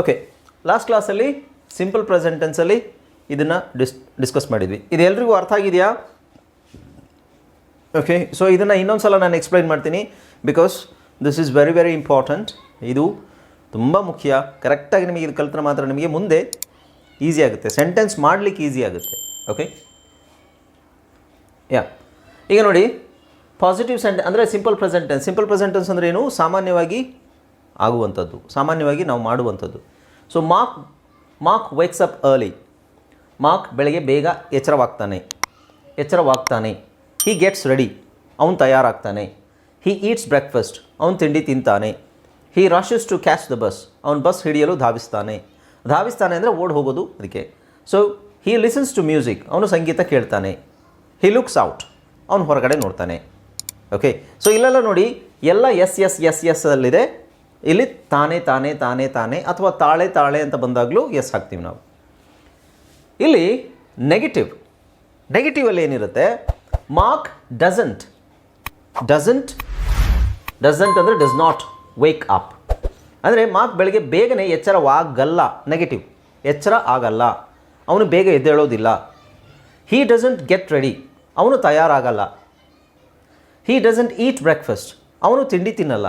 Okay last ಕ್ಲಾಸಲ್ಲಿ simple ಪ್ರೆಸೆಂಟೆನ್ಸಲ್ಲಿ ಇದನ್ನು ಡಿಸ್ ಡಿಸ್ಕಸ್ ಮಾಡಿದ್ವಿ. ಇದು ಎಲ್ರಿಗೂ ಅರ್ಥ ಆಗಿದೆಯಾ? ಓಕೆ ಸೊ ಇದನ್ನು ಇನ್ನೊಂದು ಸಲ ನಾನು ಎಕ್ಸ್ಪ್ಲೈನ್ ಮಾಡ್ತೀನಿ because this is very very important ಇದು ತುಂಬ ಮುಖ್ಯ. ಕರೆಕ್ಟಾಗಿ ನಿಮಗೆ ಇದು ಕಲ್ತ್ರೆ ಮಾತ್ರ ನಿಮಗೆ ಮುಂದೆ ಈಸಿ ಆಗುತ್ತೆ. ಸೆಂಟೆನ್ಸ್ ಮಾಡಲಿಕ್ಕೆ ಈಸಿ ಆಗುತ್ತೆ. ಓಕೆ ಯಾ ಈಗ ನೋಡಿ ಪಾಸಿಟಿವ್ ಸೆಂಟೆ ಅಂದರೆ ಸಿಂಪಲ್ ಪ್ರೆಸೆಂಟೆನ್ಸ್ ಸಿಂಪಲ್ ಪ್ರೆಸೆಂಟೆನ್ಸ್ ಅಂದರೆ ಏನು? ಸಾಮಾನ್ಯವಾಗಿ ಆಗುವಂಥದ್ದು. ಸಾಮಾನ್ಯವಾಗಿ ನಾವು ಮಾಡುವಂಥದ್ದು. So Mark Mark wakes up early Mark ಬೆಳಗ್ಗೆ ಬೇಗ ಎಚ್ಚರವಾಗ್ತಾನೆ. ಎಚ್ಚರವಾಗ್ತಾನೆ. ಹಿ ಗೆಟ್ಸ್ ರೆಡಿ ಅವನು ತಯಾರಾಗ್ತಾನೆ. ಹಿ ಈಟ್ಸ್ ಬ್ರೇಕ್ಫಾಸ್ಟ್ ಅವನು ತಿಂಡಿ ತಿಂತಾನೆ. He rushes to catch the bus ಅವನು ಬಸ್ ಹಿಡಿಯಲು ಧಾವಿಸ್ತಾನೆ. ಧಾವಿಸ್ತಾನೆ ಅಂದರೆ ಓಡ್ ಹೋಗೋದು ಅದಕ್ಕೆ. So he listens to music ಅವನು ಸಂಗೀತ ಕೇಳ್ತಾನೆ. ಹಿ ಲುಕ್ಸ್ ಔಟ್ ಅವನು ಹೊರಗಡೆ ನೋಡ್ತಾನೆ. ಓಕೆ ಸೊ ಇಲ್ಲೆಲ್ಲ ನೋಡಿ ಎಲ್ಲ ಎಸ್ ಎಸ್ ಎಸ್ ಎಸ್ ಅಲ್ಲಿದೆ. ಇಲ್ಲಿ ತಾನೇ ತಾನೇ ತಾನೇ ತಾನೇ ಅಥವಾ ತಾಳೆ ತಾಳೆ ಅಂತ ಬಂದಾಗಲೂ ಎಸ್ ಹಾಕ್ತೀವಿ ನಾವು. ಇಲ್ಲಿ ನೆಗೆಟಿವ್ ನೆಗೆಟಿವಲ್ಲಿ ಏನಿರುತ್ತೆ? ಮಾರ್ಕ್ ಡಸಂಟ್ ಡಸಂಟ್ ಡಸಂಟ್ ಅಂದರೆ ಡಸ್ ನಾಟ್ ವೇಕ್ ಅಪ್ ಅಂದರೆ ಮಾರ್ಕ್ ಬೆಳಗ್ಗೆ ಬೇಗನೆ ಎಚ್ಚರವಾಗಲ್ಲ ನೆಗೆಟಿವ್ ಎಚ್ಚರ ಆಗಲ್ಲ. ಅವನು ಬೇಗ ಎದ್ದೇಳೋದಿಲ್ಲ ಹೀ ಡಸಂಟ್ ಗೆಟ್ ರೆಡಿ ಅವನು ತಯಾರಾಗಲ್ಲ. ಹೀ ಡಸಂಟ್ ಈಟ್ ಬ್ರೇಕ್ಫಾಸ್ಟ್ ಅವನು ತಿಂಡಿ ತಿನ್ನಲ್ಲ.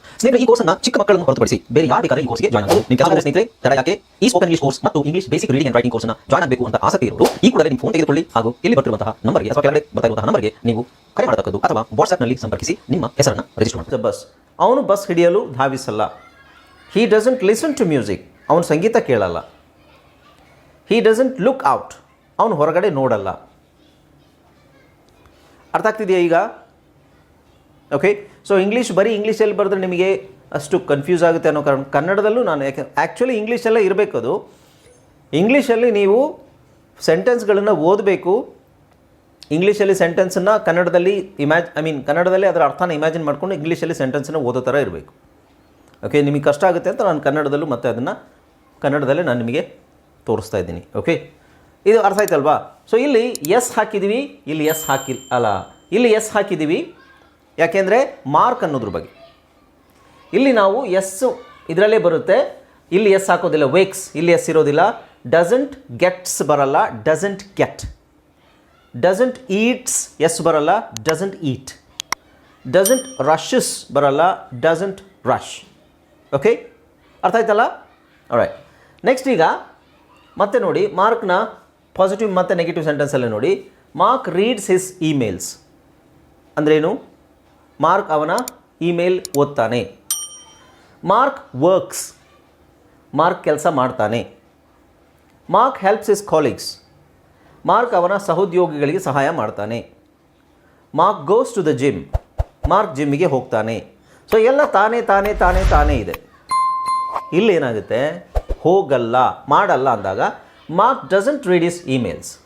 ಸ್ನೇಹಿತರೆ, ಈ ಕೋರ್ಸ್ನ ಚಿಕ್ಕ ಮಕ್ಕಳನ್ನು ಹೊರತುಪಡಿಸಿ ಬೇರೆ ಯಾರು ಬೇಕಾದ್ರೆ ಈ ಕೋರ್ಸ್ಗೆ ಜಾಯ್ನ್ ಆಗಬಹುದು ನಿಮ್ಮ ಕೆಲವು ಸ್ನೇಹಿತರೆ, ತಡ ಯಾಕೆ? ಈ ಸ್ಪೋಕನ್ ಇಂಗ್ಲಿಷ್ ಕೋರ್ಸ್ ಮತ್ತು English basic reading and writing ಕೋರ್ಸ್ನ ಜಾಯ್ನ್ ಆಗಬೇಕು ಅಂತ ಆಸಕ್ತಿ ಇರುವುದು ಈ ಕೂಡಲೇ ನಿಮ್ಮ ಫೋನ್ ತೆಗೆದುಕೊಳ್ಳಿ ಹಾಗೂ ಇಲ್ಲಿ ಬರ್ತಿರುವಂತಹ ನಂಬರ್ಗೆ ಅಥವಾ ಕೆಳಗಡೆ ಬರ್ತಾ ನಂಬರ್ಗೆ ನೀವು ಕರೆ ಮಾಡತಕ್ಕದ್ದು ಅಥವಾ ವಾಟ್ಸ್ಆಪ್ನಲ್ಲಿ ಸಂಪರ್ಕಿಸಿ ನಿಮ್ಮ ಹೆಸರನ್ನು ರಿಜಿಸ್ಟರ್ ಮಾಡಿ ಬಸ್ ಅವನು ಬಸ್ ಹಿಡಿಯಲು ಧಾವಿಸಲ್ಲ. He doesn't listen to music ಅವನು ಸಂಗೀತ ಕೇಳಲ್ಲ. ಹೀ ಡಸಂಟ್ ಲುಕ್ ಔಟ್ ಅವನು ಹೊರಗಡೆ ನೋಡಲ್ಲ. ಅರ್ಥ ಆಗ್ತಿದೆಯಾ ಈಗ? ಓಕೆ ಸೊ ಇಂಗ್ಲೀಷ್ ಬರೀ ಇಂಗ್ಲೀಷಲ್ಲಿ ಬರೆದ್ರೆ ನಿಮಗೆ ಅಷ್ಟು ಕನ್ಫ್ಯೂಸ್ ಆಗುತ್ತೆ ಅನ್ನೋ ಕಾರಣ, ಕನ್ನಡದಲ್ಲೂ ನಾನು ಯಾಕೆ ಆ್ಯಕ್ಚುಲಿ ಇಂಗ್ಲೀಷಲ್ಲೇ ಇರಬೇಕು ಅದು. ಇಂಗ್ಲೀಷಲ್ಲಿ ನೀವು ಸೆಂಟೆನ್ಸ್ಗಳನ್ನು ಓದಬೇಕು. ಇಂಗ್ಲೀಷಲ್ಲಿ ಸೆಂಟೆನ್ಸನ್ನು ಕನ್ನಡದಲ್ಲಿ ಇಮ್ಯಾಜ್ ಐ ಮೀನ್ ಕನ್ನಡದಲ್ಲಿ ಅದರ ಅರ್ಥನ ಇಮ್ಯಾಜಿನ್ ಮಾಡ್ಕೊಂಡು ಇಂಗ್ಲೀಷಲ್ಲಿ ಸೆಂಟೆನ್ಸನ್ನು ಓದೋ ಥರ ಇರಬೇಕು. ಓಕೆ ನಿಮಗೆ ಕಷ್ಟ ಆಗುತ್ತೆ ಅಂತ ನಾನು ಕನ್ನಡದಲ್ಲೂ ಮತ್ತೆ ಅದನ್ನು ಕನ್ನಡದಲ್ಲೇ ನಾನು ನಿಮಗೆ ತೋರಿಸ್ತಾ ಇದ್ದೀನಿ. ಓಕೆ ಇದು ಅರ್ಥ ಆಯ್ತಲ್ವಾ? ಸೊ ಇಲ್ಲಿ ಎಸ್ ಹಾಕಿದ್ದೀವಿ, ಇಲ್ಲಿ ಎಸ್ ಹಾಕಿ, ಅಲ್ಲ, ಇಲ್ಲಿ ಎಸ್ ಹಾಕಿದ್ದೀವಿ. ಯಾಕೆಂದರೆ ಮಾರ್ಕ್ ಅನ್ನೋದ್ರ ಬಗ್ಗೆ. ಇಲ್ಲಿ ನಾವು ಎಸ್ ಇದರಲ್ಲೇ ಬರುತ್ತೆ. ಇಲ್ಲಿ ಎಸ್ ಹಾಕೋದಿಲ್ಲ ವೇಕ್ಸ್ ಇಲ್ಲಿ ಎಸ್ ಇರೋದಿಲ್ಲ. ಡಸಂಟ್ ಗೆಟ್ಸ್ ಬರಲ್ಲ doesn't get doesn't eats S ಬರಲ್ಲ ಡಸಂಟ್ ಈಟ್ ಡಸಂಟ್ ರಶಸ್ ಬರಲ್ಲ ಡಸಂಟ್ ರಶ್ ಓಕೆ ಅರ್ಥ ಆಯ್ತಲ್ಲ? ರೈಟ್ ನೆಕ್ಸ್ಟ್ ಈಗ, ಮತ್ತೆ ನೋಡಿ ಮಾರ್ಕ್ನ ಪಾಸಿಟಿವ್ ಮತ್ತು ನೆಗೆಟಿವ್ ಸೆಂಟೆನ್ಸಲ್ಲೇ ನೋಡಿ. ಮಾರ್ಕ್ ರೀಡ್ಸ್ ಹಿಸ್ ಇಮೇಲ್ಸ್ ಅಂದ್ರೇನು? ಮಾರ್ಕ್ ಅವನ ಇಮೇಲ್ ಓದ್ತಾನೆ. Mark works. ಮಾರ್ಕ್ ಕೆಲಸ ಮಾಡ್ತಾನೆ. Mark helps his colleagues. Mark ಅವನ ಸಹೋದ್ಯೋಗಿಗಳಿಗೆ ಸಹಾಯ ಮಾಡ್ತಾನೆ. Mark goes to the gym. Mark ಜಿಮ್ಮಿಗೆ ಹೋಗ್ತಾನೆ. ಸೊ, ಎಲ್ಲ ತಾನೇ ತಾನೇ ತಾನೇ ತಾನೇ ಇದೆ. ಇಲ್ಲೇನಾಗುತ್ತೆ ಹೋಗಲ್ಲ, ಮಾಡಲ್ಲ ಅಂದಾಗ Mark doesn't read his emails.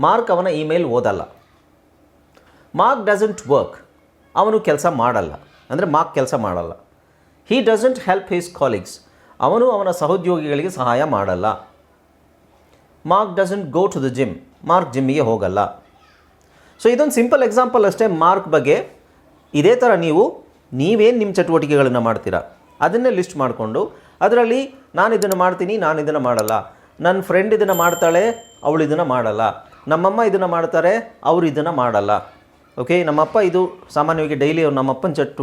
Mark ಅವನ ಇಮೇಲ್ ಓದಲ್ಲ. Mark doesn't work. ಅವನು ಕೆಲಸ ಮಾಡಲ್ಲ. ಅಂದರೆ ಮಾರ್ಕ್ ಕೆಲಸ ಮಾಡಲ್ಲ. He doesn't help his colleagues ಅವನು ಅವನ ಸಹೋದ್ಯೋಗಿಗಳಿಗೆ ಸಹಾಯ ಮಾಡಲ್ಲ. Mark doesn't go to the gym Mark ಜಿಮ್ಮಿಗೆ ಹೋಗಲ್ಲ. ಸೊ ಇದೊಂದು ಸಿಂಪಲ್ ಎಕ್ಸಾಂಪಲ್ ಅಷ್ಟೇ ಮಾರ್ಕ್ ಬಗ್ಗೆ. ಇದೇ ಥರ ನೀವು, ನೀವೇನು ನಿಮ್ಮ ಚಟುವಟಿಕೆಗಳನ್ನು ಮಾಡ್ತೀರಾ? ಅದನ್ನೇ ಲಿಸ್ಟ್ ಮಾಡಿಕೊಂಡು, ಅದರಲ್ಲಿ ನಾನು ಇದನ್ನು ಮಾಡ್ತೀನಿ, ನಾನು ಇದನ್ನು ಮಾಡಲ್ಲ. ನನ್ನ ಫ್ರೆಂಡ್ ಇದನ್ನು ಮಾಡ್ತಾಳೆ, ಅವಳು ಇದನ್ನು ಮಾಡಲ್ಲ. ನಮ್ಮಮ್ಮ ಇದನ್ನು ಮಾಡ್ತಾರೆ, ಅವರು ಇದನ್ನು ಮಾಡಲ್ಲ. ಓಕೆ ನಮ್ಮಪ್ಪ ಇದು ಸಾಮಾನ್ಯವಾಗಿ ಡೈಲಿ ಅವ್ರು ನಮ್ಮಪ್ಪನ ಚಟ್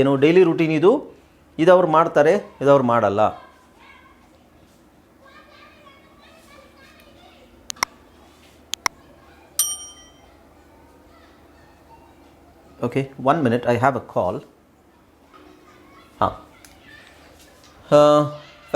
ಏನು ಡೈಲಿ ರುಟೀನ್ ಇದು. ಇದು ಅವ್ರು ಮಾಡ್ತಾರೆ, ಇದು ಅವ್ರು ಮಾಡಲ್ಲ. Okay one minute I have a call ಹಾಂ.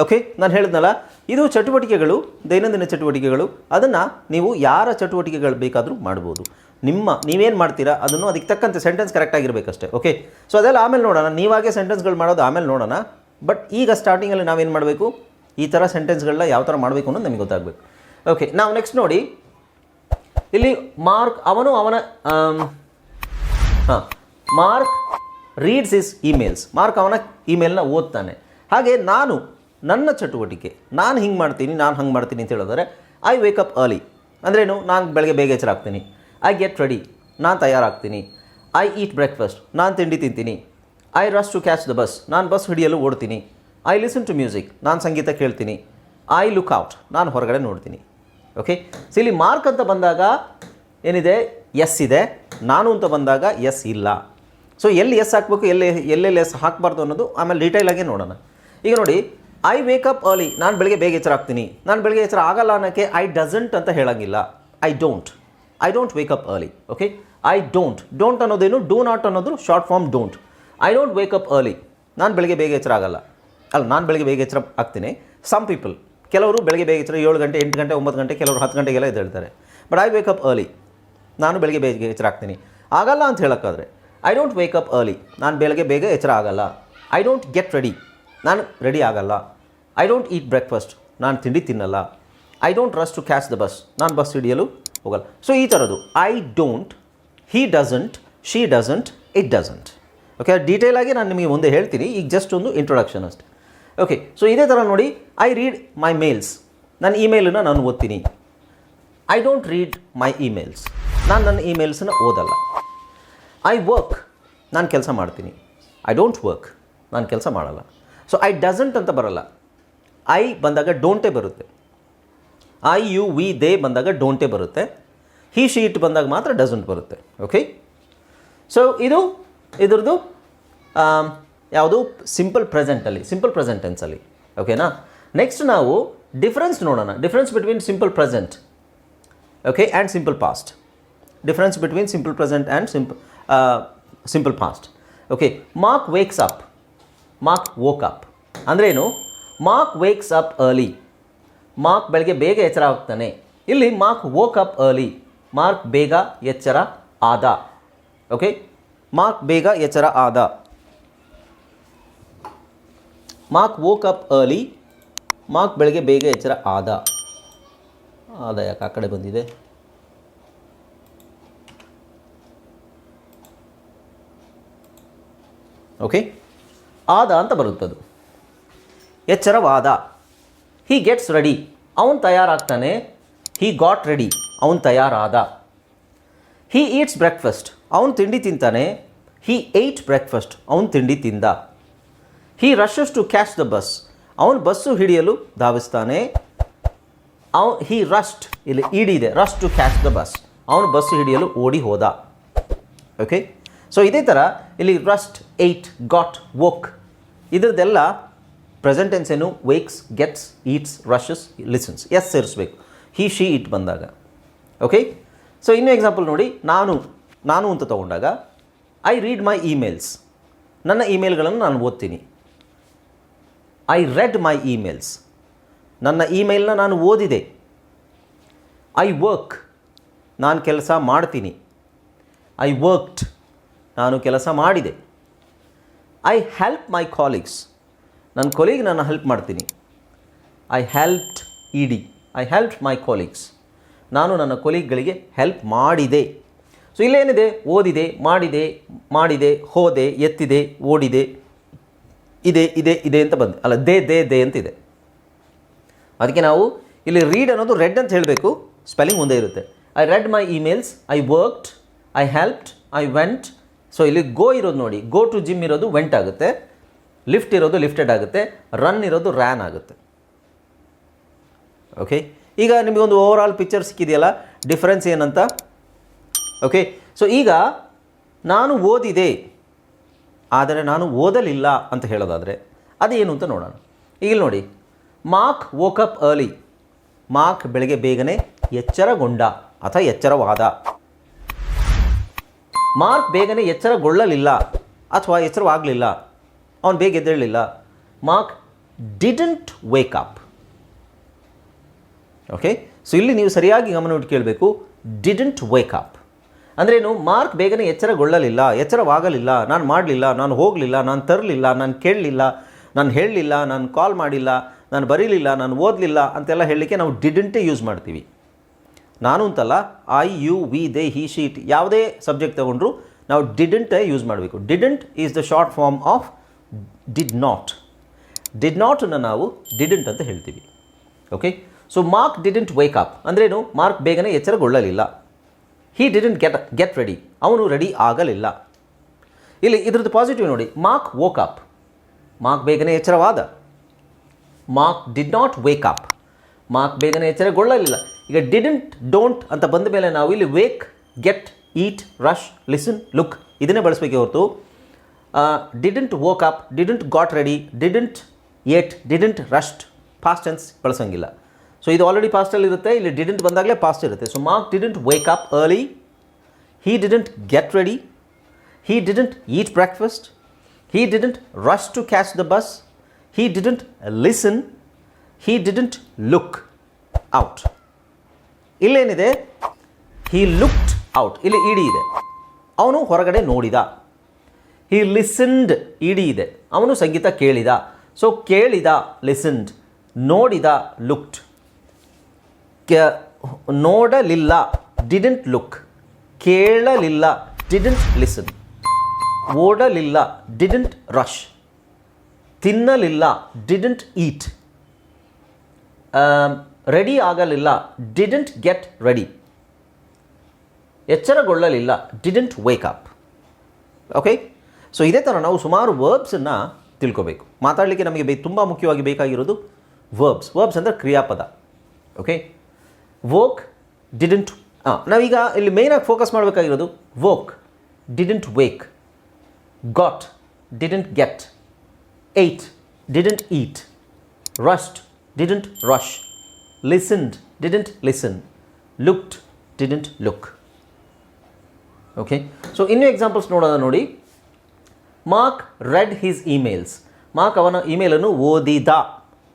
ಓಕೆ ನಾನು ಹೇಳಿದ್ನಲ್ಲ, ಇದು ಚಟುವಟಿಕೆಗಳು, ದೈನಂದಿನ ಚಟುವಟಿಕೆಗಳು. ಅದನ್ನು ನೀವು ಯಾರ ಚಟುವಟಿಕೆಗಳು ಬೇಕಾದರೂ ಮಾಡ್ಬೋದು. ನಿಮ್ಮ, ನೀವೇನು ಮಾಡ್ತೀರಾ ಅದನ್ನು ಅದಕ್ಕೆ ತಕ್ಕಂತೆ ಸೆಂಟೆನ್ಸ್ ಕರೆಕ್ಟಾಗಿರಬೇಕಷ್ಟೇ ಓಕೆ ಸೊ ಅದೆಲ್ಲ ಆಮೇಲೆ ನೋಡೋಣ. ನೀವಾಗೆ ಸೆಂಟೆನ್ಸ್ಗಳು ಮಾಡೋದು ಆಮೇಲೆ ನೋಡೋಣ. ಬಟ್ ಈಗ ಸ್ಟಾರ್ಟಿಂಗಲ್ಲಿ ನಾವೇನು ಮಾಡಬೇಕು? ಈ ಥರ ಸೆಂಟೆನ್ಸ್ಗಳನ್ನ ಯಾವ ಥರ ಮಾಡಬೇಕು ಅನ್ನೋದು ನಮಗೆ ಗೊತ್ತಾಗಬೇಕು. ಓಕೆ ನಾವು ನೆಕ್ಸ್ಟ್ ನೋಡಿ. ಇಲ್ಲಿ ಮಾರ್ಕ್ ಅವನು ಅವನ ಹಾಂ Mark reads his emails Mark ಅವನ ಇಮೇಲ್ನ ಓದ್ತಾನೆ. ಹಾಗೆ ನಾನು, ನನ್ನ ಚಟುವಟಿಕೆ, ನಾನು ಹಿಂಗೆ ಮಾಡ್ತೀನಿ, ನಾನು ಹಂಗೆ ಮಾಡ್ತೀನಿ ಅಂತ ಹೇಳಿದ್ರೆ ಐ ವೇಕಪ್ ಅರ್ಲಿ ಅಂದ್ರೇನು? ನಾನು ಬೆಳಗ್ಗೆ ಬೇಗ ಎಚ್ಚರ ಆಗ್ತೀನಿ ಐ ಗೆಟ್ ರೆಡಿ ನಾನು ತಯಾರಾಗ್ತೀನಿ. ಐ ಈಟ್ ಬ್ರೇಕ್ಫಾಸ್ಟ್ ನಾನು ತಿಂಡಿ ತಿಂತೀನಿ. I rush to catch the bus ನಾನು ಬಸ್ ಹಿಡಿಯಲು ಓಡ್ತೀನಿ. ಐ ಲಿಸನ್ ಟು ಮ್ಯೂಸಿಕ್ ನಾನು ಸಂಗೀತ ಕೇಳ್ತೀನಿ. ಐ ಲುಕ್ ಔಟ್ ನಾನು ಹೊರಗಡೆ ನೋಡ್ತೀನಿ. ಓಕೆ ಸೊ ಇಲ್ಲಿ ಮಾರ್ಕ್ ಅಂತ ಬಂದಾಗ ಏನಿದೆ? ಎಸ್ ಇದೆ. ನಾನು ಅಂತ ಬಂದಾಗ ಎಸ್ ಇಲ್ಲ. ಸೊ ಎಲ್ಲಿ ಎಸ್ ಹಾಕಬೇಕು, ಎಲ್ಲಿ, ಎಲ್ಲೆಲ್ಲಿ ಎಸ್ ಹಾಕಬಾರ್ದು ಅನ್ನೋದು ಆಮೇಲೆ ಡೀಟೇಲಾಗಿ ನೋಡೋಣ. ಈಗ ನೋಡಿ ಐ ವೇಕ್ ಅಪ್ ಅರ್ಲಿ ನಾನು ಬೆಳಗ್ಗೆ ಬೇಗ ಎಚ್ಚರ ಆಗ್ತೀನಿ ನಾನು ಬೆಳಗ್ಗೆ ಎಚ್ಚರ ಆಗಲ್ಲ ಅನ್ನೋಕ್ಕೆ ಐ ಡಸಂಟ್ ಅಂತ ಹೇಳೋಂಗಿಲ್ಲ. I don't I don't wake up early okay I don't don't ಅನ್ನೋದೇನು do not ಅನ್ನೋದು short form don't I don't wake up early ನಾನು ಬೆಳಗ್ಗೆ ಬೇಗ ಎಚ್ಚರ ಆಗಲ್ಲ. ಅಲ್ಲ, ನಾನು ಬೆಳಗ್ಗೆ ಬೇಗ ಎಚ್ಚರ ಆಗ್ತೀನಿ. ಸಮ್ ಪೀಪಲ್ ಕೆಲವರು ಬೆಳಗ್ಗೆ ಬೇಗ ಎಚ್ಚರ, ಏಳು ಗಂಟೆ, ಎಂಟು ಗಂಟೆ, ಒಂಬತ್ತು ಗಂಟೆ, ಕೆಲವರು ಹತ್ತು ಗಂಟೆಗೆಲ್ಲ ಎದ್ದೇಳ್ತಾರೆ but I wake up early ನಾನು ಬೆಳಗ್ಗೆ ಬೇಗ ಎಚ್ಚರ ಆಗ್ತೀನಿ. ಆಗಲ್ಲ ಅಂತ ಹೇಳೋಕ್ಕಾದ್ರೆ I don't wake up early ನಾನು ಬೆಳಗ್ಗೆ ಬೇಗ ಎಚ್ಚರ ಆಗಲ್ಲ. ಐ ಡೋಂಟ್ ಗೆಟ್ ರೆಡಿ ನಾನು ರೆಡಿ ಆಗಲ್ಲ. ಐ ಡೋಂಟ್ ಈಟ್ ಬ್ರೇಕ್ಫಾಸ್ಟ್ ನಾನು ತಿಂಡಿ ತಿನ್ನಲ್ಲ. I don't rush to catch the bus ನಾನು ಬಸ್ ಹಿಡಿಯಲು ಹೋಗಲ್ಲ. ಸೊ ಈ ಥರದ್ದು I don't he doesn't she doesn't it doesn't okay detail ಆಗಿ ನಾನು ನಿಮಗೆ ಮುಂದೆ ಹೇಳ್ತೀನಿ. ಈಗ ಜಸ್ಟ್ ಒಂದು ಇಂಟ್ರೊಡಕ್ಷನ್ ಅಷ್ಟೆ. ಓಕೆ ಸೊ ಇದೇ ಥರ ನೋಡಿ ಐ ರೀಡ್ ಮೈ ಮೇಲ್ಸ್ ನನ್ನ ಇಮೇಲನ್ನು ನಾನು ಓದ್ತೀನಿ. I don't read my emails ನಾನು ನನ್ನ ಇಮೇಲ್ಸನ್ನ ಓದಲ್ಲ. ಐ ವರ್ಕ್ ನಾನು ಕೆಲಸ ಮಾಡ್ತೀನಿ. ಐ ಡೋಂಟ್ ವರ್ಕ್ ನಾನು ಕೆಲಸ ಮಾಡಲ್ಲ. ಸೊ ಐ ಡಸಂಟ್ ಅಂತ ಬರಲ್ಲ. ಐ ಬಂದಾಗ ಡೋಂಟೇ ಬರುತ್ತೆ. ಐ ಯು ವಿ ದೇ ಬಂದಾಗ ಡೋಂಟೇ ಬರುತ್ತೆ. ಹಿ ಶೀಟ್ ಬಂದಾಗ ಮಾತ್ರ ಡಸಂಟ್ ಬರುತ್ತೆ. ಓಕೆ ಸೊ ಇದು, ಇದ್ರದ್ದು ಯಾವುದು? ಸಿಂಪಲ್ ಪ್ರೆಸೆಂಟಲ್ಲಿ ಸಿಂಪಲ್ ಪ್ರೆಸೆಂಟ್ ಟೆನ್ಸಲ್ಲಿ ಓಕೆನಾ ನೆಕ್ಸ್ಟ್ ನಾವು ಡಿಫ್ರೆನ್ಸ್ ನೋಡೋಣ. Difference between simple present okay and simple past difference between simple present and simple simple past okay Mark wakes up Mark woke up ಅಂದ್ರೇನು? Mark wakes up early Mark ಬೆಳಗ್ಗೆ ಬೇಗ ಎಚ್ಚರ ಆಗ್ತಾನೆ. ಇಲ್ಲಿ Mark woke up early Mark ಬೇಗ ಎಚ್ಚರ ಆದ. Okay Mark ಬೇಗ ಎಚ್ಚರ ಆದ. Mark woke up early Mark ಬೆಳಗ್ಗೆ ಬೇಗ ಎಚ್ಚರ ಆದ. ಆದ ಯಾಕೆ ಆ ಕಡೆ ಬಂದಿದೆ? ಓಕೆ ಆದ ಅಂತ ಬರುತ್ತದು. ಎಚ್ಚರವಾದ. ಹಿ ಗೆಟ್ಸ್ ರೆಡಿ ಅವನು ತಯಾರಾಗ್ತಾನೆ. ಹಿ ಗಾಟ್ ರೆಡಿ ಅವನು ತಯಾರಾದ. ಹಿ ಈಟ್ಸ್ ಬ್ರೇಕ್ಫಾಸ್ಟ್ ಅವನು ತಿಂಡಿ ತಿಂತಾನೆ. ಹಿ ಏಟ್ ಬ್ರೇಕ್ಫಾಸ್ಟ್ ಅವನು ತಿಂಡಿ ತಿಂದ. He rushes to catch the bus ಅವನು ಬಸ್ಸು ಹಿಡಿಯಲು ಧಾವಿಸ್ತಾನೆ. ಅವ ಹಿ ರಸ್ಟ್ ಇಲ್ಲಿ ಈಡಿದೆ rushed to catch the bus ಅವನು ಬಸ್ಸು ಹಿಡಿಯಲು ಓಡಿ ಹೋದ. ಓಕೆ ಸೊ ಇದೇ ಥರ ಇಲ್ಲಿ ರಸ್ಟ್ ಏಟ್ ಗಾಟ್ ವೋಕ್ ಇದ್ರದ್ದೆಲ್ಲ ಪ್ರೆಸೆಂಟ್ ಟೆನ್ಸ್ ಏನು? Wakes gets eats rushes listens s ಸೇರಿಸ್ಬೇಕು. ಹಿ ಶಿ ಇಟ್ ಬಂದಾಗ. ಓಕೆ ಸೊ ಇನ್ನೂ ಎಕ್ಸಾಂಪಲ್ ನೋಡಿ. ನಾನು ನಾನು ಅಂತ ತಗೊಂಡಾಗ ಐ ರೀಡ್ ಮೈ ಇಮೇಲ್ಸ್ ನನ್ನ ಇಮೇಲ್ಗಳನ್ನು ನಾನು ಓದ್ತೀನಿ. ಐ ರೆಡ್ ಮೈ ಇಮೇಲ್ಸ್ ನನ್ನ ಇಮೇಲ್ನ ನಾನು ಓದಿದೆ. ಐ ವರ್ಕ್ ನಾನು ಕೆಲಸ ಮಾಡ್ತೀನಿ. ಐ ವರ್ಕ್ಡ್ ನಾನು ಕೆಲಸ ಮಾಡಿದೆ. ಐ ಹೆಲ್ಪ್ ಮೈ ಕಾಲೀಗ್ಸ್ ನನ್ನ ಕೊಲೀಗ್ ನಾನು ಹೆಲ್ಪ್ ಮಾಡ್ತೀನಿ. I helped e d I help my colleagues ನಾನು ನನ್ನ ಕೊಲೀಗ್ಗಳಿಗೆ ಹೆಲ್ಪ್ ಮಾಡಿದೆ. ಸೊ ಇಲ್ಲೇನಿದೆ? ಓದಿದೆ, ಮಾಡಿದೆ ಮಾಡಿದೆ, ಹೋದೆ, ಎತ್ತಿದೆ, ಓಡಿದೆ, ಇದೆ ಇದೆ ಇದೆ ಅಂತ ಬಂದೆ. ಅಲ್ಲ, ದೇ ದೇ ದೇ ಅಂತಿದೆ ಅದಕ್ಕೆ ನಾವು ಇಲ್ಲಿ ರೀಡ್ ಅನ್ನೋದು ರೆಡ್ ಅಂತ ಹೇಳಬೇಕು. ಸ್ಪೆಲ್ಲಿಂಗ್ ಮುಂದೆ ಇರುತ್ತೆ. I read my emails I worked I helped I went so ಇಲ್ಲಿ ಗೋ ಇರೋದು ನೋಡಿ. ಗೋ ಟು ಜಿಮ್ ಇರೋದು ವೆಂಟ್ ಆಗುತ್ತೆ. ಲಿಫ್ಟ್ ಇರೋದು ಲಿಫ್ಟೆಡ್ ಆಗುತ್ತೆ ರನ್ ಇರೋದು ರ್ಯಾನ್ ಆಗುತ್ತೆ. ಓಕೆ ಈಗ ನಿಮಗೊಂದು ಓವರ್ ಆಲ್ ಪಿಕ್ಚರ್ ಸಿಕ್ಕಿದೆಯಲ್ಲ ಡಿಫ್ರೆನ್ಸ್ ಏನಂತ? ಓಕೆ ಸೊ ಈಗ ನಾನು ಓದಿದೆ, ಆದರೆ ನಾನು ಓದಲಿಲ್ಲ ಅಂತ ಹೇಳೋದಾದರೆ, ಅದೇನು ಅಂತ ನೋಡೋಣ. ಈಗ ನೋಡಿ ಮಾರ್ಕ್ ವೋಕಪ್ ಅರ್ಲಿ ಮಾರ್ಕ್ ಬೆಳಗ್ಗೆ ಬೇಗನೆ ಎಚ್ಚರಗೊಂಡ, ಅಥವಾ ಎಚ್ಚರವಾದ. ಮಾರ್ಕ್ ಬೇಗನೆ ಎಚ್ಚರಗೊಳ್ಳಲಿಲ್ಲ, ಅಥವಾ ಎಚ್ಚರವಾಗಲಿಲ್ಲ. ಅವನು ಬೇಗ ಎದ್ದೇಳಲಿಲ್ಲ. Mark didn't wake up. Okay? So ಇಲ್ಲಿ ನೀವು ಸರಿಯಾಗಿ ಗಮನವಿಟ್ಟು ಕೇಳಬೇಕು. Didn't wake up. ಅಂದ್ರೇನು ಮಾರ್ಕ್ ಬೇಗನೆ ಎಚ್ಚರಗೊಳ್ಳಲಿಲ್ಲ, ಎಚ್ಚರವಾಗಲಿಲ್ಲ, ನಾನು ಮಾಡಲಿಲ್ಲ, ನಾನು ಹೋಗಲಿಲ್ಲ, ನಾನು ತರಲಿಲ್ಲ, ನಾನು ಕೇಳಲಿಲ್ಲ, ನಾನು ಹೇಳಲಿಲ್ಲ, ನಾನು ಕಾಲ್ ಮಾಡಿಲ್ಲ, ನಾನು ಬರೀಲಿಲ್ಲ, ನಾನು ಓದಲಿಲ್ಲ ಅಂತೆಲ್ಲ ಹೇಳಲಿಕ್ಕೆ ನಾವು ಡಿಡಂಟೇ ಯೂಸ್ ಮಾಡ್ತೀವಿ. ನಾನು ಅಂತಲ್ಲ, I, you, we, they, he she it ಯಾವುದೇ ಸಬ್ಜೆಕ್ಟ್ ತಗೊಂಡ್ರು ನಾವು ಡಿಡಂಟೇ ಯೂಸ್ ಮಾಡಬೇಕು. Didn't is the short form of did not did ನಾಟನ್ನು ನಾವು ಡಿಡಂಟ್ ಅಂತ ಹೇಳ್ತೀವಿ. Okay so Mark didn't wake up ಅಂದ್ರೇನು ಮಾರ್ಕ್ ಬೇಗನೆ ಎಚ್ಚರಗೊಳ್ಳಲಿಲ್ಲ. He didn't get get ready ಅವನು ರೆಡಿ ಆಗಲಿಲ್ಲ. ಇಲ್ಲಿ ಇದ್ರದ್ದು ಪಾಸಿಟಿವ್ ನೋಡಿ. ಮಾರ್ಕ್ ವೋಕ್ ಅಪ್ ಮಾರ್ಕ್ ಬೇಗನೆ ಎಚ್ಚರವಾದ. Mark did not wake up Mark ಬೇಗನೆ ಎಚ್ಚರಗೊಳ್ಳಲಿಲ್ಲ. ಈಗ ಡಿಡೆಂಟ್ ಡೋಂಟ್ ಅಂತ ಬಂದ ಮೇಲೆ ನಾವು ಇಲ್ಲಿ wake get eat rush listen look ಇದನ್ನೇ ಬಳಸಬೇಕೆ ಹೊರತು didn't woke up didn't got ready didn't ate didn't rushed past tense ಬಳಸೋಂಗಿಲ್ಲ. So ಇದು ಆಲ್ರೆಡಿ ಪಾಸ್ಟಲ್ಲಿ ಇರುತ್ತೆ, ಇಲ್ಲಿ ಡಿಡೆಂಟ್ ಬಂದಾಗಲೇ ಫಾಸ್ಟ್ ಇರುತ್ತೆ. So Mark didn't wake up early he didn't get ready he didn't eat breakfast he didn't rush to catch the bus he didn't listen he didn't look out ಇಲ್ಲೇನಿದೆ? He looked out ಇಲ್ಲಿ ಇಡಿ ಇದೆ. ಅವನು ಹೊರಗಡೆ ನೋಡಿದ. ಹಿ listened ಇಡಿ ಇದೆ. ಅವನು ಸಂಗೀತ ಕೇಳಿದ. So ಕೇಳಿದ listened ನೋಡಿದ ಲುಕ್ಡ್ ನೋಡಲಿಲ್ಲ ಡಿಡೆಂಟ್ ಲುಕ್ ಕೇಳಲಿಲ್ಲ ಡಿಡೆಂಟ್ ಲಿಸನ್ ಓಡಲಿಲ್ಲ ಡಿಡೆಂಟ್ ರಶ್ ತಿನ್ನಲಿಲ್ಲ ಡಿಡೆಂಟ್ ಈಟ್ ರೆಡಿ ಆಗಲಿಲ್ಲ didn't get ready ಎಚ್ಚರಗೊಳ್ಳಲಿಲ್ಲ didn't wake up okay so ಇದೇ ಥರ ನಾವು ಸುಮಾರು ವರ್ಬ್ಸನ್ನು ತಿಳ್ಕೋಬೇಕು. ಮಾತಾಡಲಿಕ್ಕೆ ನಮಗೆ ಬೇ ತುಂಬ ಮುಖ್ಯವಾಗಿ ಬೇಕಾಗಿರೋದು ವರ್ಬ್ಸ್ ವರ್ಬ್ಸ್ ಅಂದರೆ ಕ್ರಿಯಾಪದ. ಓಕೆ ವೋಕ್ ಡಿಡೆಂಟ್ ಹಾಂ ನಾವೀಗ ಇಲ್ಲಿ ಮೇಯ್ನಾಗಿ ಫೋಕಸ್ ಮಾಡಬೇಕಾಗಿರೋದು woke didn't wake got didn't get ate didn't eat rushed didn't rush listened didn't listen looked didn't look okay so ಇನ್ನೂ ಎಕ್ಸಾಂಪಲ್ಸ್ ನೋಡೋಣ ನೋಡಿ. Mark read his emails Mark ಅವನ ಇಮೇಲನ್ನು ಓದಿದ.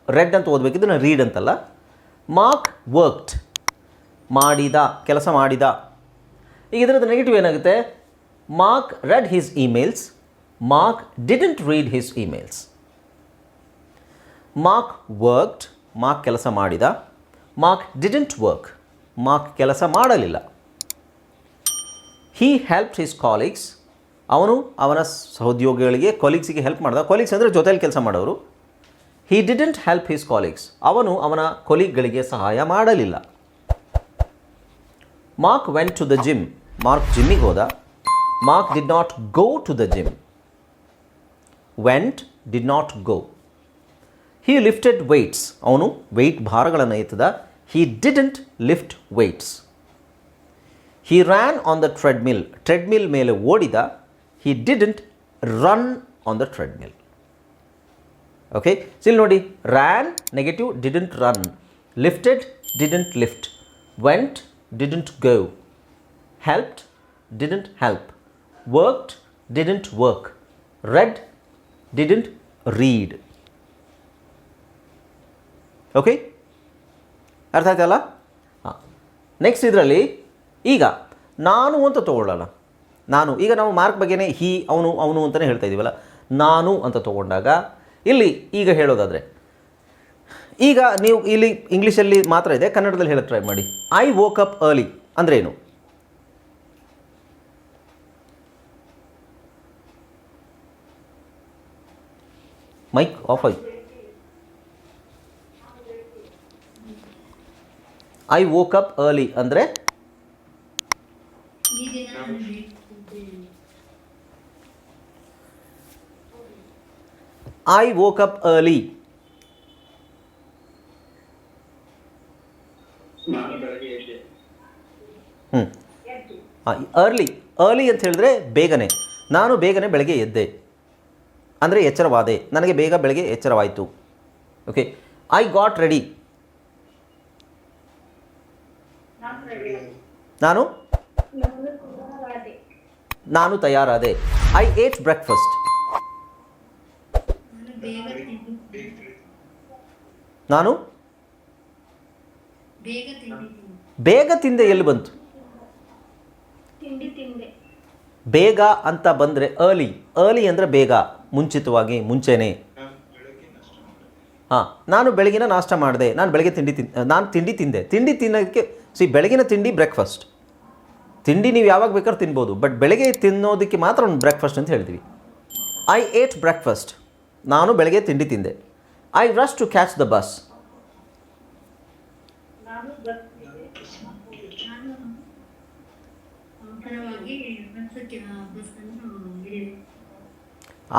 ರೆಡ್ ಅಂತ ಓದಬೇಕಿದ್ರೆ ನಾನು ರೀಡ್ ಅಂತಲ್ಲ. ಮಾರ್ಕ್ ವರ್ಕ್ಡ್ ಮಾಡಿದ, ಕೆಲಸ ಮಾಡಿದ. ಈಗ ಇದರದ್ದು ನೆಗೆಟಿವ್ ಏನಾಗುತ್ತೆ? Mark read his emails Mark didn't read his emails Mark worked Mark ಕೆಲಸ ಮಾಡಿದ. ಮಾರ್ಕ್ ಡಿಡೆಂಟ್ ವರ್ಕ್ ಮಾರ್ಕ್ ಕೆಲಸ ಮಾಡಲಿಲ್ಲ. ಹೀ ಹೆಲ್ಪ್ ಹಿಸ್ ಕಾಲೀಗ್ಸ್ ಅವನು ಅವನ ಸಹೋದ್ಯೋಗಿಗಳಿಗೆ ಕೊಲೀಗ್ಸಿಗೆ ಹೆಲ್ಪ್ ಮಾಡಿದ. ಕೊಲೀಗ್ಸ್ ಅಂದರೆ ಜೊತೆಯಲ್ಲಿ ಕೆಲಸ ಮಾಡೋರು. He didn't help his colleagues ಅವನು ಅವನ ಕೊಲೀಗ್ಗಳಿಗೆ ಸಹಾಯ ಮಾಡಲಿಲ್ಲ. Mark went to the gym Mark ಜಿಮ್ಮಿಗೆ ಹೋದ. Mark did not go to the gym went did not go he lifted weights ಅವನು ವೆಯ್ಟ್ ಭಾರಗಳನ್ನು ಎತ್ತದ. He didn't lift weights he ran on the treadmill treadmill ಮೇಲೆ ಓಡಿದ. He didn't run on the treadmill okay ಸಿಲ್ ನೋಡಿ ran negative didn't run lifted didn't lift went didn't go helped didn't help worked didn't work read didn't read okay ಅರ್ಥ ಆಯ್ತಲ್ಲ ಹಾಂ. Next ಇದರಲ್ಲಿ, ಈಗ, ನಾನು ಅಂತ ತೊಗೊಳ್ಳೋಣ. ನಾನು, ಈಗ ನಾವು ಮಾರ್ಕ್ ಬಗ್ಗೆನೇ ಹಿ, ಅವನು ಅವನು ಅಂತಲೇ ಹೇಳ್ತಾ ಇದ್ದೀವಲ್ಲ ನಾನು ಅಂತ ತಗೊಂಡಾಗ, ಇಲ್ಲಿ ಈಗ ಹೇಳೋದಾದರೆ, ಈಗ ನೀವು ಇಲ್ಲಿ ಇಂಗ್ಲೀಷಲ್ಲಿ ಮಾತ್ರ ಇದೆ, ಕನ್ನಡದಲ್ಲಿ ಹೇಳಕ್ಕೆ ಟ್ರೈ ಮಾಡಿ. ಐ ವೋಕ್ ಅಪ್ ಅರ್ಲಿ ಅಂದ್ರೇನು ಮೈಕ್ ಆಫ್ ಆಯ್ತು. ಐ ವೋಕ್ ಅಪ್ ಅರ್ಲಿ ಅಂದರೆ? I woke up early. ಹ್ಞೂ ಅರ್ಲಿ ಅರ್ಲಿ ಅಂತ ಹೇಳಿದ್ರೆ ಬೇಗನೆ. ನಾನು ಬೇಗನೆ ಬೆಳಗ್ಗೆ ಎದ್ದೆ. ಅಂದರೆ ಎಚ್ಚರವಾದೆ. ನನಗೆ ಬೇಗ ಬೆಳಗ್ಗೆ ಎಚ್ಚರವಾಯಿತು. ಓಕೆ ಐ ಗಾಟ್ ರೆಡಿ ನಾನು ನಾನು ತಯಾರಾದೆ. ಐ ಏಟ್ ಬ್ರೇಕ್ಫಾಸ್ಟ್ ನಾನು? ಬೇಗ ತಿಂದೆ ಎಲ್ಲಿ ಬಂತು? ಬೇಗ ಅಂತ ಬಂದರೆ ಅರ್ಲಿ ಅರ್ಲಿ ಅಂದರೆ ಬೇಗ. ಮುಂಚಿತವಾಗಿ, ಮುಂಚೆನೇ. ಹಾಂ, ನಾನು ಬೆಳಗಿನ ನಾಷ್ಟ ಮಾಡಿದೆ. ನಾನು ಬೆಳಗ್ಗೆ ತಿಂಡಿ ತಿನ್, ನಾನು ತಿಂಡಿ ತಿಂದೆ. ತಿಂಡಿ ತಿನ್ನೋಕ್ಕೆ ಸಿ ಬೆಳಗಿನ ತಿಂಡಿ ಬ್ರೇಕ್ಫಾಸ್ಟ್ ತಿಂಡಿ ನೀವು ಯಾವಾಗ ಬೇಕಾದ್ರೂ ತಿನ್ಬೋದು. ಬಟ್ ಬೆಳಗ್ಗೆ ತಿನ್ನೋದಕ್ಕೆ ಮಾತ್ರ ಒಂದು ಬ್ರೇಕ್ಫಾಸ್ಟ್ ಅಂತ ಹೇಳ್ತೀವಿ ಐ ಏಟ್ ಬ್ರೇಕ್ಫಾಸ್ಟ್ ನಾನು ಬೆಳಗ್ಗೆ ತಿಂಡಿ ತಿಂದೆ. I rush to catch the bus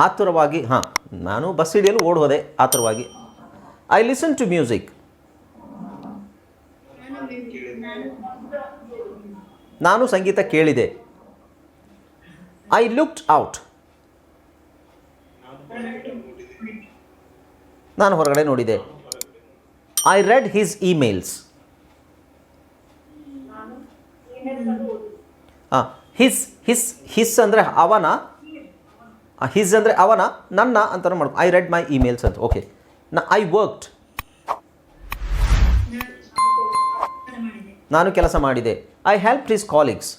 ಆತುರವಾಗಿ ಹಾಂ ನಾನು ಬಸ್ ಹಿಡಿಯಲು ಓಡ್ ಹೋದೆ ಆತುರವಾಗಿ ಐ ಲಿಸನ್ ಟು ಮ್ಯೂಸಿಕ್ ನಾನು ಸಂಗೀತ ಕೇಳಿದೆ. ಐ ಲುಕ್ಡ್ ಔಟ್ ನಾನು ಹೊರಗಡೆ ನೋಡಿದೆ. ಐ ರೆಡ್ ಹಿಸ್ ಇಮೇಲ್ಸ್ ಹಾಂ ಹಿಸ್ ಹಿಸ್ ಹಿಸ್ ಅಂದರೆ ಅವನ ಹಿಸ್ ಅಂದರೆ ಅವನ, ನನ್ನ ಅಂತ ಮಾಡ್ಕೊ ಐ ರೆಡ್ ಮೈ ಇಮೇಲ್ಸ್ ಅಂತ ಓಕೆ ನ ಐ ವರ್ಕ್ಡ್ ನಾನು ಕೆಲಸ ಮಾಡಿದೆ. ಐ ಹೆಲ್ಪ್ ಹಿಸ್ ಕಾಲಿಗ್ಸ್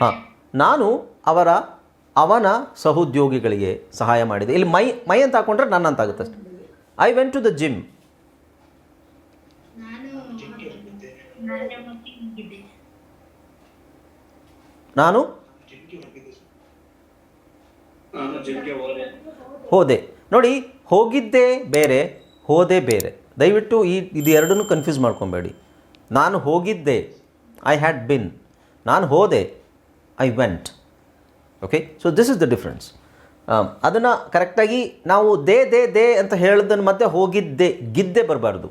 ಹಾಂ. ನಾನು ಅವರ ಅವನ ಸಹೋದ್ಯೋಗಿಗಳಿಗೆ ಸಹಾಯ ಮಾಡಿದೆ. ಇಲ್ಲಿ ಮೈ ಮೈ ಅಂತ ಹಾಕೊಂಡ್ರೆ ನನ್ನ ಅಂತ ಆಗುತ್ತೆ ಅಷ್ಟೆ. I went to the gym ನಾನು ಹೋದೆ. ನೋಡಿ ಹೋಗಿದ್ದೆ ಬೇರೆ ಹೋದೆ ಬೇರೆ. ದಯವಿಟ್ಟು ಈ ಇದು ಎರಡನ್ನೂ ಕನ್ಫ್ಯೂಸ್ ಮಾಡ್ಕೊಬೇಡಿ. ನಾನು ಹೋಗಿದ್ದೆ. ಐ ಹ್ಯಾಡ್ ಬಿನ್ ನಾನು ಹೋದೆ. I went okay so this is the difference ಅದನ್ನು ಕರೆಕ್ಟಾಗಿ ನಾವು ದೇ ದೇ ದೇ ಅಂತ ಹೇಳಿದ್ದನ್ನು ಮತ್ತೆ ಹೋಗಿದ್ದೆ, ಗಿದ್ದೆ ಬರಬಾರ್ದು.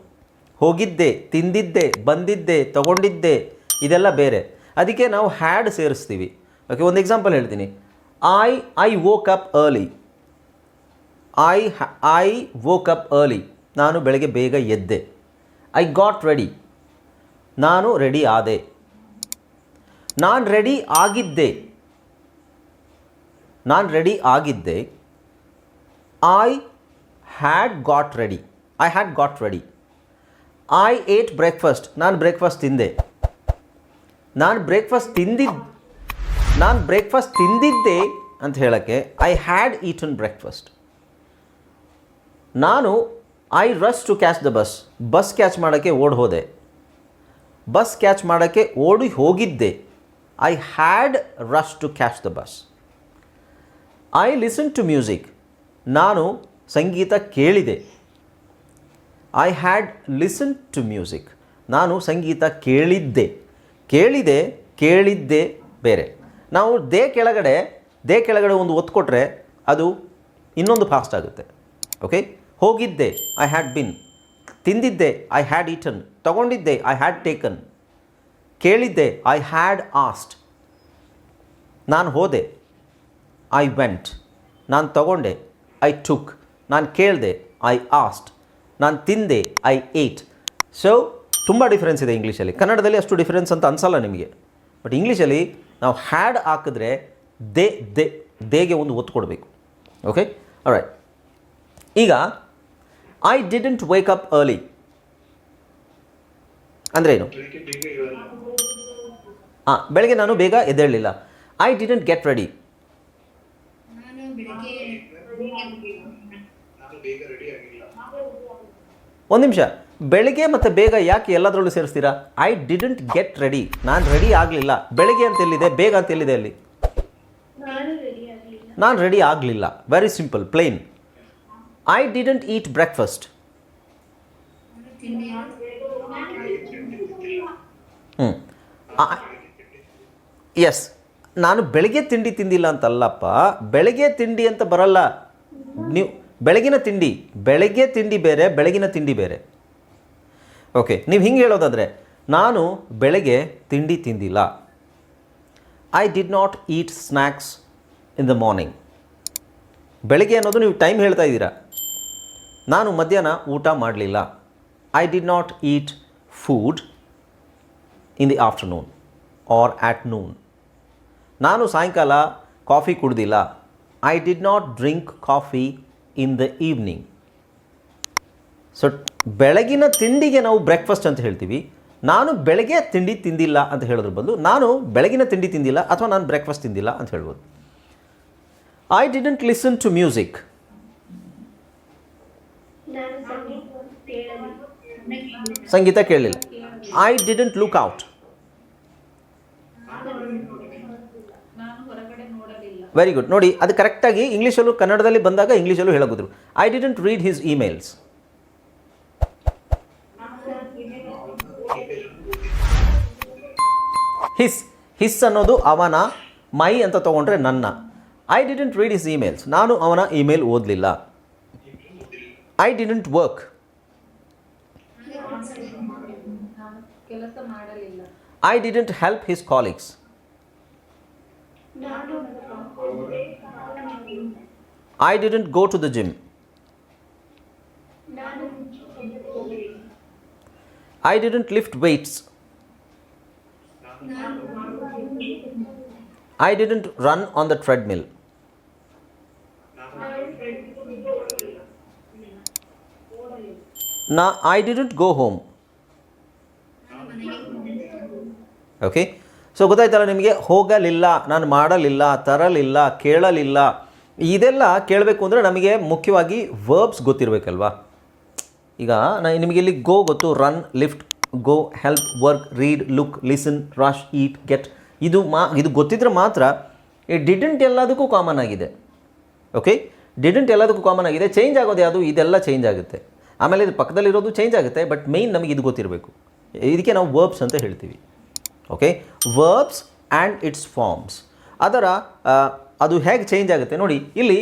ಹೋಗಿದ್ದೆ, ತಿಂದಿದ್ದೆ, ಬಂದಿದ್ದೆ, ತಗೊಂಡಿದ್ದೆ, ಇದೆಲ್ಲ ಬೇರೆ. ಅದಕ್ಕೆ ನಾವು ಹ್ಯಾಡ್ ಸೇರಿಸ್ತೀವಿ. ಓಕೆ ಒಂದು ಎಕ್ಸಾಂಪಲ್ ಹೇಳ್ತೀನಿ. I I woke up early I I woke up early ನಾನು ಬೆಳಗ್ಗೆ ಬೇಗ ಎದ್ದೆ. ಐ ಗಾಟ್ ರೆಡಿ ನಾನು ರೆಡಿ ಆದೆ. ನಾನು ರೆಡಿ ಆಗಿದ್ದೆ. ನಾನು ರೆಡಿ ಆಗಿದ್ದೆ. I had got ready I had got ready I ate breakfast ನಾನು ಬ್ರೇಕ್ಫಾಸ್ಟ್ ತಿಂದೆ. ನಾನು ಬ್ರೇಕ್ಫಾಸ್ಟ್ ತಿಂದಿದ್ದು ನಾನು ಬ್ರೇಕ್ಫಾಸ್ಟ್ ತಿಂದಿದ್ದೆ ಅಂತ ಹೇಳೋಕ್ಕೆ ಐ ಹ್ಯಾಡ್ ಈಟನ್ ಬ್ರೇಕ್ಫಾಸ್ಟ್ ನಾನು I rush to catch the bus bus catch ಮಾಡೋಕ್ಕೆ ಓಡ್ ಹೋದೆ. ಬಸ್ ಕ್ಯಾಚ್ ಮಾಡೋಕ್ಕೆ ಓಡಿ ಹೋಗಿದ್ದೆ. I had rush to catch the bus I listen to music ನಾನು ಸಂಗೀತ ಕೇಳಿದೆ. I had listen to music ನಾನು ಸಂಗೀತ ಕೇಳಿದ್ದೆ. ಕೇಳಿದೆ, ಕೇಳಿದ್ದೆ ಬೇರೆ. ನಾವು ದೇ ಕೆಳಗಡೆ ದೇ ಕೆಳಗಡೆ ಒಂದು ಒತ್ತು ಕೊಟ್ಟರೆ ಅದು ಇನ್ನೊಂದು ಫಾಸ್ಟ್ ಆಗುತ್ತೆ. ಓಕೆ ಹೋಗಿದ್ದೆ ಐ ಹ್ಯಾಡ್ ಬಿನ್ ತಿಂದಿದ್ದೆ ಐ ಹ್ಯಾಡ್ ಈಟನ್ ತಗೊಂಡಿದ್ದೆ ಐ ಹ್ಯಾಡ್ ಟೇಕನ್ ಕೇಳಿದ್ದೆ ಐ ಹ್ಯಾಡ್ ಆಸ್ಟ್ ನಾನು ಹೋದೆ ಐ ವೆಂಟ್ ನಾನು ತಗೊಂಡೆ ಐ ಟುಕ್ ನಾನು ಕೇಳಿದೆ ಐ ಆಸ್ಟ್ ನಾನು ತಿಂದೆ ಐ ಏಟ್ ಸೊ ತುಂಬ ಡಿಫ್ರೆನ್ಸ್ ಇದೆ ಇಂಗ್ಲೀಷಲ್ಲಿ ಕನ್ನಡದಲ್ಲಿ ಅಷ್ಟು ಡಿಫ್ರೆನ್ಸ್ ಅಂತ ಅನ್ಸಲ್ಲ ನಿಮಗೆ. ಬಟ್ ಇಂಗ್ಲೀಷಲ್ಲಿ ನಾವು ಹ್ಯಾಡ್ ಹಾಕಿದ್ರೆ ದೇ ದೇ, ದೇಗೆ ಒಂದು ಒತ್ತು ಕೊಡಬೇಕು. ಓಕೆ ರೈಟ್ ಈಗ I didn't wake up early ಅಂದ್ರೆ ಏನು ಬೆಳಿಗ್ಗೆ ಬೇಗ ಹೇಳಲ್ಲ ಹಾಂ ಬೆಳಗ್ಗೆ ನಾನು ಬೇಗ ಎದ್ದೇಳಲಿಲ್ಲ. ಐ ಡಿಡೆಂಟ್ ಗೆಟ್ ರೆಡಿ ಒಂದು ನಿಮಿಷ. ಬೆಳಿಗ್ಗೆ ಮತ್ತು ಬೇಗ ಯಾಕೆ ಎಲ್ಲದರಲ್ಲೂ ಸೇರಿಸ್ತೀರಾ? ಐ ಡಿಡೆಂಟ್ ಗೆಟ್ ರೆಡಿ ನಾನು ರೆಡಿ ಆಗಲಿಲ್ಲ. ಬೆಳಿಗ್ಗೆ ಅಂತ ಎಲ್ಲಿದೆ? ಬೇಗ ಅಂತ ಎಲ್ಲಿದೆ ಅಲ್ಲಿ? ನಾನು ರೆಡಿ ಆಗಲಿಲ್ಲ. Very simple plain I didn't eat breakfast ಹ್ಞೂ ಎಸ್ ನಾನು ಬೆಳಗ್ಗೆ ತಿಂಡಿ ತಿಂದಿಲ್ಲ ಅಂತಲ್ಲಪ್ಪ. ಬೆಳಗ್ಗೆ ತಿಂಡಿ ಅಂತ ಬರಲ್ಲ. ನೀವು ಬೆಳಗಿನ ತಿಂಡಿ, ಬೆಳಗ್ಗೆ ತಿಂಡಿ ಬೇರೆ, ಬೆಳಗಿನ ತಿಂಡಿ ಬೇರೆ. ಓಕೆ ನೀವು ಹಿಂಗೆ ಹೇಳೋದಾದರೆ, ನಾನು ಬೆಳಗ್ಗೆ ತಿಂಡಿ ತಿಂದಿಲ್ಲ. I did not eat snacks in the morning ಬೆಳಗ್ಗೆ ಅನ್ನೋದು ನೀವು ಟೈಮ್ ಹೇಳ್ತಾ ಇದ್ದೀರಾ. ನಾನು ಮಧ್ಯಾಹ್ನ ಊಟ ಮಾಡಲಿಲ್ಲ. I did not eat food in the afternoon or at noon ನಾನು ಸಾಯಂಕಾಲ coffee ಕುಡ್ದಿಲ್ಲ. I did not drink coffee in the evening so ಬೆಳಗಿನ ತಿಂಡಿಗೆ ನಾವು ಬ್ರೇಕ್ಫಾಸ್ಟ್ ಅಂತ ಹೇಳ್ತೀವಿ. ನಾನು ಬೆಳಗ್ಗೆ ತಿಂಡಿ ತಿಂದಿಲ್ಲ ಅಂತ ಹೇಳೋದ್ರ ಬದಲು ನಾನು ಬೆಳಗಿನ ತಿಂಡಿ ತಿಂದಿಲ್ಲ ಅಥವಾ ನಾನು ಬ್ರೇಕ್ಫಾಸ್ಟ್ ತಿಂದಿಲ್ಲ ಅಂತ ಹೇಳ್ಬೋದು. I didn't listen to music ಸಂಗೀತ ಕೇಳಲಿ ಸಂಗೀತ ಕೇಳಲಿಲ್ಲ I didn't look out very good ನೋಡಿ, ಅದು ಕರೆಕ್ಟಾಗಿ ಇಂಗ್ಲೀಷಲ್ಲೂ ಕನ್ನಡದಲ್ಲಿ ಬಂದಾಗ ಇಂಗ್ಲೀಷಲ್ಲೂ ಹೇಳಬಹುದು I didn't read his emails his his ಅನ್ನೋದು ಅವನ ಮೈ ಅಂತ ತಗೊಂಡ್ರೆ ನನ್ನ. I didn't read his emails ನಾನು ಅವನ ಇಮೇಲ್ ಓದಲಿಲ್ಲ. ಐ ಡಿಡೆಂಟ್ ವರ್ಕ್ ಕೆಲಸ ಮಾಡಲಿಲ್ಲ I didn't help his colleagues I didn't go to the gym I didn't lift weights I didn't run on the treadmill ನಾ I didn't go home okay so ಗೊತ್ತಾಯ್ತಲ್ಲ ನಿಮಗೆ? ಹೋಗಲಿಲ್ಲ, ನಾನು ಮಾಡಲಿಲ್ಲ, ತರಲಿಲ್ಲ, ಕೇಳಲಿಲ್ಲ. ಇದೆಲ್ಲ ಕೇಳಬೇಕು ಅಂದರೆ ನಮಗೆ ಮುಖ್ಯವಾಗಿ ವರ್ಬ್ಸ್ ಗೊತ್ತಿರಬೇಕಲ್ವಾ? ಈಗ ನಾ ನಿಮಗೆ ಇಲ್ಲಿ ಗೋ ಗೊತ್ತು. Run lift go help work read look listen rush eat get ಇದು ಮಾ ಇದು ಗೊತ್ತಿದ್ರೆ ಮಾತ್ರ ಈ ಡಿಡೆಂಟ್ ಎಲ್ಲದಕ್ಕೂ ಕಾಮನ್ ಆಗಿದೆ. ಓಕೆ ಡಿಡೆಂಟ್ ಎಲ್ಲದಕ್ಕೂ ಕಾಮನ್ ಆಗಿದೆ. ಚೇಂಜ್ ಆಗೋದು ಯಾವುದು? ಇದೆಲ್ಲ ಚೇಂಜ್ ಆಗುತ್ತೆ. ಆಮೇಲೆ ಇದು ಪಕ್ಕದಲ್ಲಿರೋದು ಚೇಂಜ್ ಆಗುತ್ತೆ ಬಟ್ ಮೇಯ್ನ್ ನಮಗೆ ಇದು ಗೊತ್ತಿರಬೇಕು. ಇದಕ್ಕೆ ನಾವು ವರ್ಬ್ಸ್ ಅಂತ ಹೇಳ್ತೀವಿ. Okay verbs and its forms ಅದರ ಅದು ಹೇಗೆ ಚೇಂಜ್ ಆಗುತ್ತೆ ನೋಡಿ, ಇಲ್ಲಿ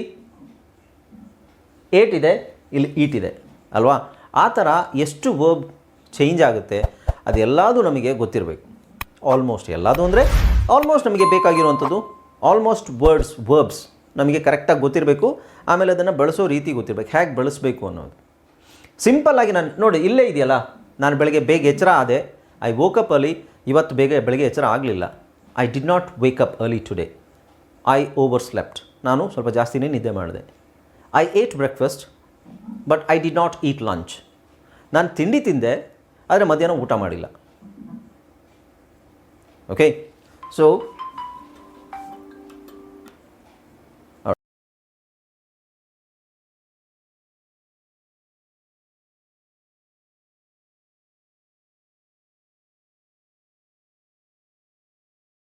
ಏಟ್ ಇದೆ, ಇಲ್ಲಿ ಈಟ್ ಇದೆ, ಅಲ್ವಾ? ಆ ಥರ ಎಷ್ಟು ವರ್ಬ್ ಚೇಂಜ್ ಆಗುತ್ತೆ, ಅದೆಲ್ಲದೂ ನಮಗೆ ಗೊತ್ತಿರಬೇಕು. ಆಲ್ಮೋಸ್ಟ್ ಎಲ್ಲದು ಅಂದರೆ ಆಲ್ಮೋಸ್ಟ್ ನಮಗೆ ಬೇಕಾಗಿರುವಂಥದ್ದು ಆಲ್ಮೋಸ್ಟ್ ವರ್ಡ್ಸ್ ವರ್ಬ್ಸ್ ನಮಗೆ ಕರೆಕ್ಟಾಗಿ ಗೊತ್ತಿರಬೇಕು. ಆಮೇಲೆ ಅದನ್ನು ಬಳಸೋ ರೀತಿ ಗೊತ್ತಿರಬೇಕು. ಹೇಗೆ ಬಳಸಬೇಕು ಅನ್ನೋದು. ಸಿಂಪಲ್ ಆಗಿ ನಾನು ನೋಡಿ, ಇಲ್ಲೇ ಇದೆಯಲ್ಲ, ನಾನು ಬೆಳಗ್ಗೆ ಬೇಗ ಎಚ್ಚರ ಆದೆ. ಐ ವೋಕಪ್ ಅರ್ಲಿ ಇವತ್ತು ಬೇಗ ಬೆಳಗ್ಗೆ ಎಚ್ಚರ ಆಗಲಿಲ್ಲ. I did not wake up early today I overslept ನಾನು ಸ್ವಲ್ಪ ಜಾಸ್ತಿನೇ ನಿದ್ದೆ ಮಾಡಿದೆ. I ate breakfast but I did not eat lunch ನಾನು ತಿಂಡಿ ತಿಂದೆ, ಆದರೆ ಮಧ್ಯಾಹ್ನ ಊಟ ಮಾಡಿಲ್ಲ. Okay so